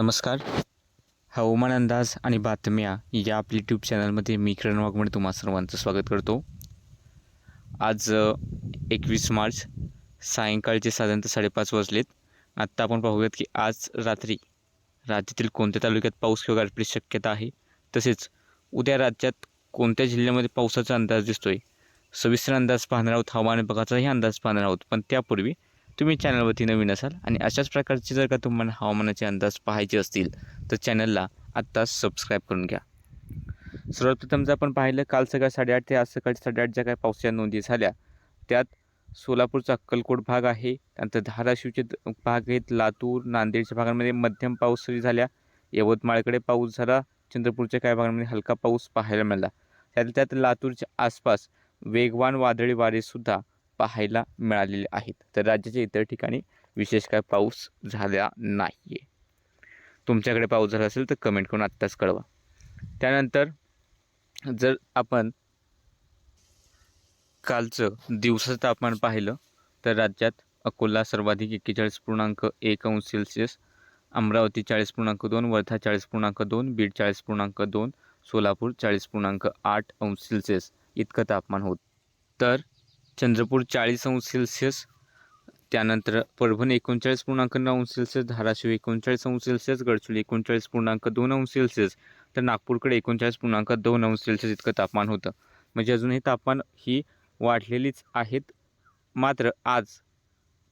नमस्कार. हवामान अंदाज आणि बातम्या या आपल्या यूट्यूब चॅनलमध्ये मी किरण वाघमोडे तुम्हा सर्वांचं स्वागत करतो. आज एकवीस मार्च सायंकाळचे साधारणतः साडेपाच वाजलेत. आत्ता आपण पाहूयात की आज रात्री राज्यातील कोणत्या तालुक्यात पाऊस किंवा गारपीट शक्यता आहे? तसेच उद्या राज्यात कोणत्या जिल्ह्यामध्ये पावसाचा अंदाज दिसतोय? सविस्तर अंदाज पाहणार आहोत. हवामान विभागाचाही अंदाज पाहणार आहोत. पण त्यापूर्वी तुम्ही चॅनलवरती नवीन असाल आणि अशाच प्रकारचे जर का तुम्हाला हवामानाचे अंदाज पाहायचे असतील तर चॅनलला आत्ताच सबस्क्राईब करून घ्या. सर्वप्रथम जर आपण पाहिलं काल सकाळ साडेआठ ते आज सकाळी साडेआठ ज्या काही पावसाच्या नोंदी झाल्या त्यात सोलापूरचा अक्कलकोट भाग आहे त्यानंतर धाराशिवचे भाग आहेत लातूर नांदेडच्या भागांमध्ये मध्यम पाऊस सरी झाल्या यवतमाळकडे पाऊस झाला चंद्रपूरच्या काही भागांमध्ये हलका पाऊस पाहायला मिळाला. त्यात त्यात लातूरच्या आसपास वेगवान वादळी वारेसुद्धा पाहायला मिळालेले आहेत. तर राज्याच्या इतर ठिकाणी विशेष काय पाऊस झाला नाही आहे तुमच्याकडे पाऊस झाला असेल तर कमेंट करून आत्ताच कळवा. त्यानंतर जर आपण कालचं दिवसाचं तापमान पाहिलं तर राज्यात अकोला सर्वाधिक एक्केचाळीस पूर्णांक एक अंश सेल्सिअस अमरावती चाळीस पूर्णांक दोन वर्धा चाळीस पूर्णांक दोन बीड चाळीस पूर्णांक दोन सोलापूर चाळीस पूर्णांक आठ अंश सेल्सिअस इतकं तापमान होत. तर चंद्रपूर चाळीस अंश सेल्सिअस त्यानंतर परभणी एकोणचाळीस पूर्णांक नऊ अंश सेल्सिअस धाराशिव एकोणचाळीस अंश सेल्सिअस गडचिरोली एकोणचाळीस पूर्णांक दोन अंश सेल्सिअस तर नागपूरकडे एकोणचाळीस पूर्णांक दोन अंश सेल्सिअस इतकं तापमान होतं. म्हणजे अजूनही तापमान ही वाढलेलीच आहेत. मात्र आज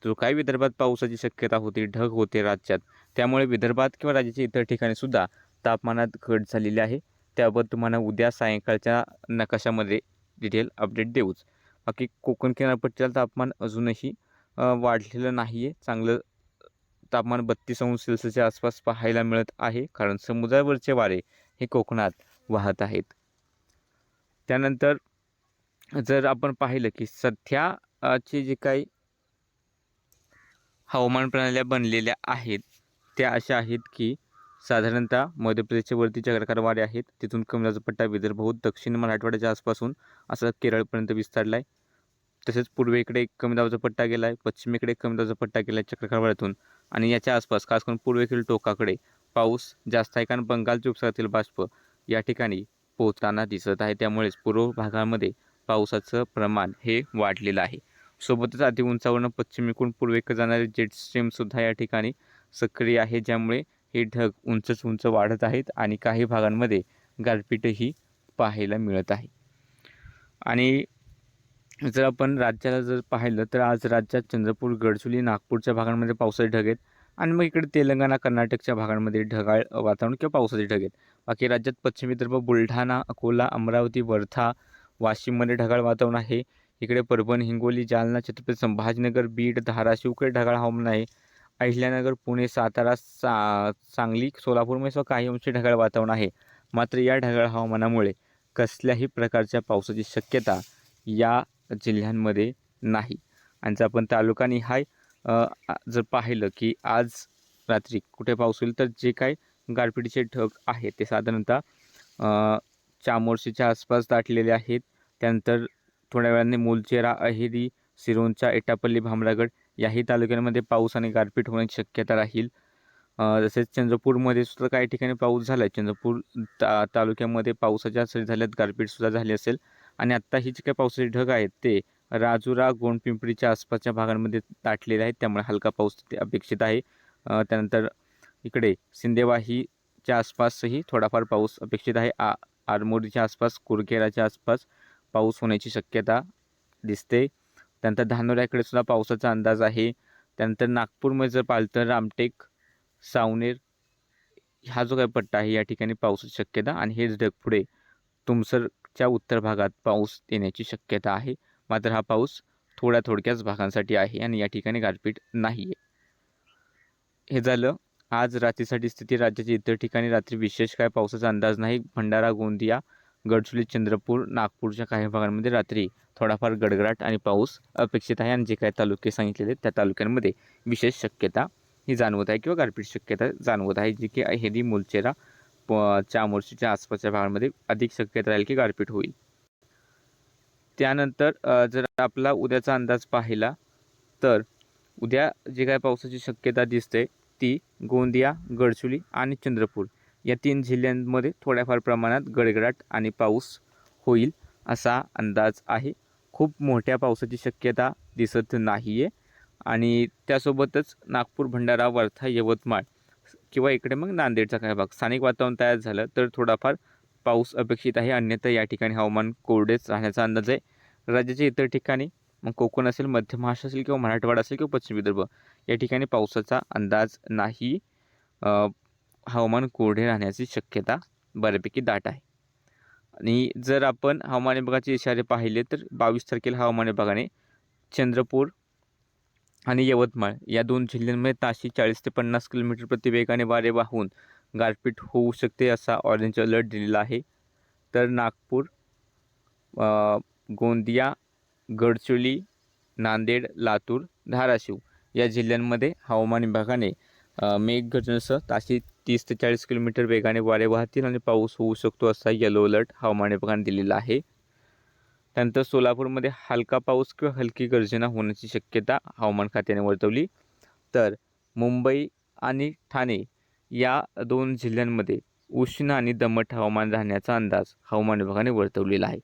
जो काही विदर्भात पावसाची शक्यता होती ढग होते राज्यात त्यामुळे विदर्भात किंवा राज्याच्या इतर ठिकाणीसुद्धा तापमानात घट झालेली आहे. त्याबद्दल तुम्हाला उद्या सायंकाळच्या नकाशामध्ये डिटेल अपडेट देऊच. बाकी कोकण किनारपट्टीला तापमान अजूनही वाढलेलं नाही आहे चांगलं तापमान बत्तीस अंश सेल्सिअसच्या आसपास पाहायला मिळत आहे. कारण समुद्रावरचे वारे हे कोकणात वाहत आहेत. त्यानंतर जर आपण पाहिलं की सध्याचे जे काही हवामान प्रणाल्या बनलेल्या आहेत त्या अशा आहेत की साधारणतः मध्य प्रदेशच्या वरती चक्राकार आहेत. तिथून कमी पट्टा विदर्भ होत दक्षिण मराठवाड्याच्या आसपासून असा केरळपर्यंत विस्तारला आहे तसेच पूर्वेकडे एक कमी दाबाचा पट्टा गेला आहे पश्चिमेकडे एक कमी दाबाचा पट्टा गेला आहे चक्रकारवाड्यातून आणि याच्या आसपास खास करून पूर्वेकडील टोकाकडे पाऊस जास्त आहे कारण बंगालच्या उपसागरातील बाष्प या ठिकाणी पोहोचताना दिसत आहे. त्यामुळेच पूर्व भागामध्ये पावसाचं प्रमाण हे वाढलेलं आहे. सोबतच अति उंचावरनं पश्चिमेकडून पूर्वेकडे जाणारे जेट स्ट्रीमसुद्धा या ठिकाणी सक्रिय आहे ज्यामुळे हे ढग उंचच उंच वाढत आहेत आणि काही भागांमध्ये गारपीटही पाहायला मिळत आहे. आणि जर आपण राज्याला जर पाहिलं तर आज राज्यात चंद्रपूर गडचुली नागपूरच्या भागांमध्ये पावसाचे ढग आहेत आणि मग इकडे तेलंगणा कर्नाटकच्या भागांमध्ये ढगाळ वातावरण किंवा पावसाचे ढग आहेत. बाकी राज्यात पश्चिम विदर्भ बुलढाणा अकोला अमरावती वर्धा वाशिममध्ये ढगाळ वातावरण आहे. इकडे परभणी हिंगोली जालना छत्रपती संभाजीनगर बीड धाराशिवकडे ढगाळ हवामान आहे. अहिल्यानगर पुणे सातारा सा सांगली सोलापूरमध्ये सुद्धा काही अंशी ढगाळ वातावरण आहे. मात्र या ढगाळ हवामानामुळे कसल्याही प्रकारच्या पावसाची शक्यता या जिल्ह्यांमध्ये नाही. आणि जर आपण तालुका निहाय जर पाहिलं की आज रात्री कुठे पाऊस होईल तर जे काही गारपिटीचे ढग आहेत ते साधारणतः चामोर्शीच्या आसपास दाटलेले आहेत. त्यानंतर थोड्या वेळाने मुलचेरा अहेरी सिरोंचा एटापल्ली भामरागड याही तालुक्यांमध्ये पाऊस आणि गारपीट होण्याची शक्यता राहील. तसेच चंद्रपूरमध्ये सुद्धा काही ठिकाणी पाऊस झाला आहे चंद्रपूर ता तालुक्यामध्ये पावसाच्या सरी झाल्यात गारपीटसुद्धा झाली असेल. आणि आत्ता ही जी काही पावसाचे ढग आहेत ते राजुरा गोंडपिंपरीच्या आसपासच्या भागांमध्ये दाटलेले आहेत. त्यामुळे हलका पाऊस तिथे अपेक्षित आहे. त्यानंतर इकडे सिंदेवाहीच्या आसपासही थोडाफार पाऊस अपेक्षित आहे. आ आरमोरीच्या आसपास कुरखेराच्या आसपास पाऊस होण्याची शक्यता दिसते. त्यानंतर धानोऱ्याकडे सुद्धा पावसाचा अंदाज आहे. त्यानंतर नागपूरमध्ये जर पाहिलं तर रामटेक सावनेर हा जो काही पट्टा आहे या ठिकाणी पावसाची शक्यता आणि हेच ढग पुढे तुमसरच्या उत्तर भागात पाऊस येण्याची शक्यता आहे. मात्र हा पाऊस थोड्या थोडक्याच भागांसाठी आहे आणि या ठिकाणी गारपीट नाही आहे हे झालं. आज रात्रीसाठी स्थिती राज्याच्या इतर ठिकाणी रात्री विशेष काय पावसाचा अंदाज नाही. भंडारा गोंदिया गडचुली चंद्रपूर नागपूरच्या काही भागांमध्ये रात्री थोडाफार गडगडाट आणि पाऊस अपेक्षित आहे आणि जे काही तालुके सांगितलेले त्या तालुक्यांमध्ये विशेष शक्यता ही जाणवत आहे किंवा गारपीट शक्यता जाणवत आहे जी की अहेरी मुलचेरा प चामोर्शीच्या आसपासच्या भागांमध्ये अधिक शक्यता राहील की गारपीट होईल. त्यानंतर जर आपला उद्याचा अंदाज पाहिला तर उद्या जे काय पावसाची शक्यता दिसते ती गोंदिया गडचुली आणि चंद्रपूर. या तीन जिल्ह्यांमध्ये थोड्याफार प्रमाणात गडगडाट आणि पाऊस होईल असा अंदाज आहे. खूप मोठ्या पावसाची शक्यता दिसत नाही आहे आणि त्यासोबतच नागपूर भंडारा वर्धा यवतमाळ किंवा इकडे मग नांदेडचा काही भाग. स्थानिक वातावरण तयार झालं तर थोडाफार पाऊस अपेक्षित आहे. अन्यथा या ठिकाणी हवामान कोरडेच राहण्याचा अंदाज आहे. राज्याच्या इतर ठिकाणी मग कोकण असेल मध्य महाराष्ट्र असेल किंवा मराठवाडा असेल किंवा पश्चिम विदर्भ या ठिकाणी पावसाचा अंदाज नाही. हवामान कोरडे राहण्याची शक्यता बऱ्यापैकी दाट आहे. आणि जर आपण हवामान विभागाचे इशारे पाहिले तर बावीस तारखेला हवामान विभागाने चंद्रपूर आणि यवतमाळ या दोन जिल्ह्यांमध्ये ताशी चाळीस ते पन्नास किलोमीटर प्रति वेगाने वारे वाहून गारपीट होऊ शकते असा ऑरेंज अलर्ट दिलेला आहे. तर नागपूर गोंदिया गडचिरोली नांदेड लातूर धाराशिव या जिल्ह्यांमध्ये हवामान विभागाने मेघगर्जनेसह ताशी तीस ते चाळीस किलोमीटर वेगाने वारे वाहतील आणि पाऊस होऊ शकतो असा येलो अलर्ट हवामान विभागाने दिलेला आहे. त्यानंतर सोलापूरमध्ये हलका पाऊस किंवा हलकी गर्जना होण्याची शक्यता हवामान खात्याने वर्तवली. तर मुंबई आणि ठाणे या दोन जिल्ह्यांमध्ये उष्ण आणि दमट हवामान राहण्याचा अंदाज हवामान विभागाने वर्तवलेला आहे.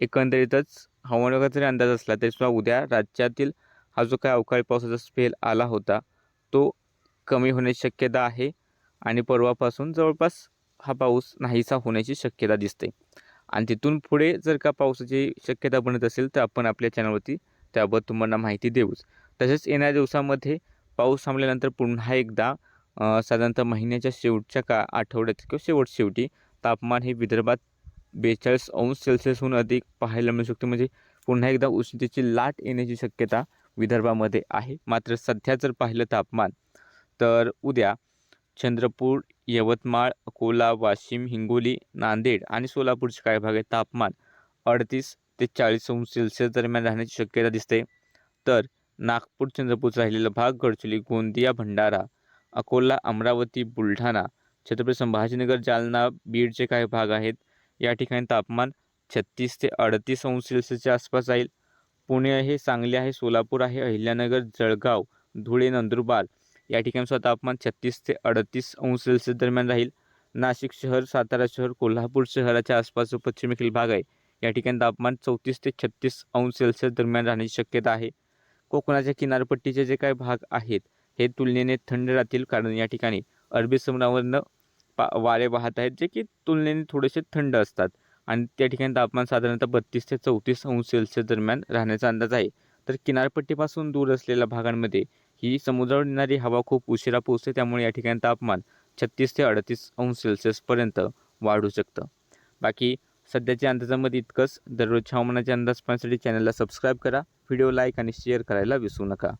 एकंदरीतच हवामान विभागाचा जरी अंदाज असला तरी सुद्धा उद्या राज्यातील हा जो काही अवकाळी पावसाचा स्पेल आला होता तो कमी होण्याची शक्यता आहे. आणि परवापासून जवळपास हा पाऊस नाहीसा होण्याची शक्यता दिसते. आणि तिथून पुढे जर का पावसाची शक्यता बनत असेल तर आपण आपल्या चॅनलवरती त्याबद्दल तुम्हाला माहिती देऊच. तसेच येणाऱ्या दिवसामध्ये पाऊस थांबल्यानंतर पुन्हा एकदा साधारणतः महिन्याच्या शेवटच्या का आठवड्यात किंवा शेवट शेवटी तापमान हे विदर्भात बेचाळीस अंश सेल्सिअसहून अधिक पाहायला मिळू शकते. म्हणजे पुन्हा एकदा उष्णतेची लाट येण्याची शक्यता विदर्भामध्ये आहे. मात्र सध्या जर पाहिलं तापमान तर उद्या चंद्रपूर यवतमाळ अकोला वाशिम हिंगोली नांदेड आणि सोलापूरचे काही भागात तापमान अडतीस ते चाळीस अंश सेल्सिअस दरम्यान राहण्याची शक्यता दिसते. तर नागपूर चंद्रपूरचा राहिलेला भाग गडचिरोली गोंदिया भंडारा अकोला अमरावती बुलढाणा छत्रपती संभाजीनगर जालना बीडचे काही भाग आहेत. या ठिकाणी तापमान छत्तीस ते अडतीस अंश सेल्सिअसच्या आसपास जाईल पुणे आहे सांगली आहे सोलापूर आहे अहिल्यानगर जळगाव धुळे नंदुरबार या ठिकाणी स्वतः तापमान छत्तीस ते अडतीस अंश सेल्सिअस दरम्यान राहील. नाशिक शहर सातारा शहर कोल्हापूर शहराच्या आसपासचा पश्चिमेकडील भाग आहे. या ठिकाणी तापमान चौतीस ते छत्तीस अंश सेल्सिअस दरम्यान राहण्याची शक्यता आहे. कोकणाच्या किनारपट्टीचे जे काही भाग आहेत हे तुलनेने थंड राहतील कारण या ठिकाणी अरबी समुद्रावरनं पा वारे वाहत आहेत जे की तुलनेने थोडेसे थंड असतात. आणि त्या ठिकाणी तापमान साधारणतः बत्तीस ते चौतीस अंश सेल्सिअस दरम्यान राहण्याचा अंदाज आहे. तर किनारपट्टीपासून दूर असलेल्या भागांमध्ये ही समुद्रावर येणारी हवा खूप उशिरा पोहोचते त्यामुळे या ठिकाणी तापमान छत्तीस ते अडतीस अंश सेल्सिअसपर्यंत वाढू शकतं. बाकी सध्याच्या अंदाजामध्ये इतकंच. दररोजच्या हवामानाचे अंदाज पाहण्यासाठी चॅनलला सबस्क्राईब करा व्हिडिओ लाईक आणि शेअर करायला विसरू नका.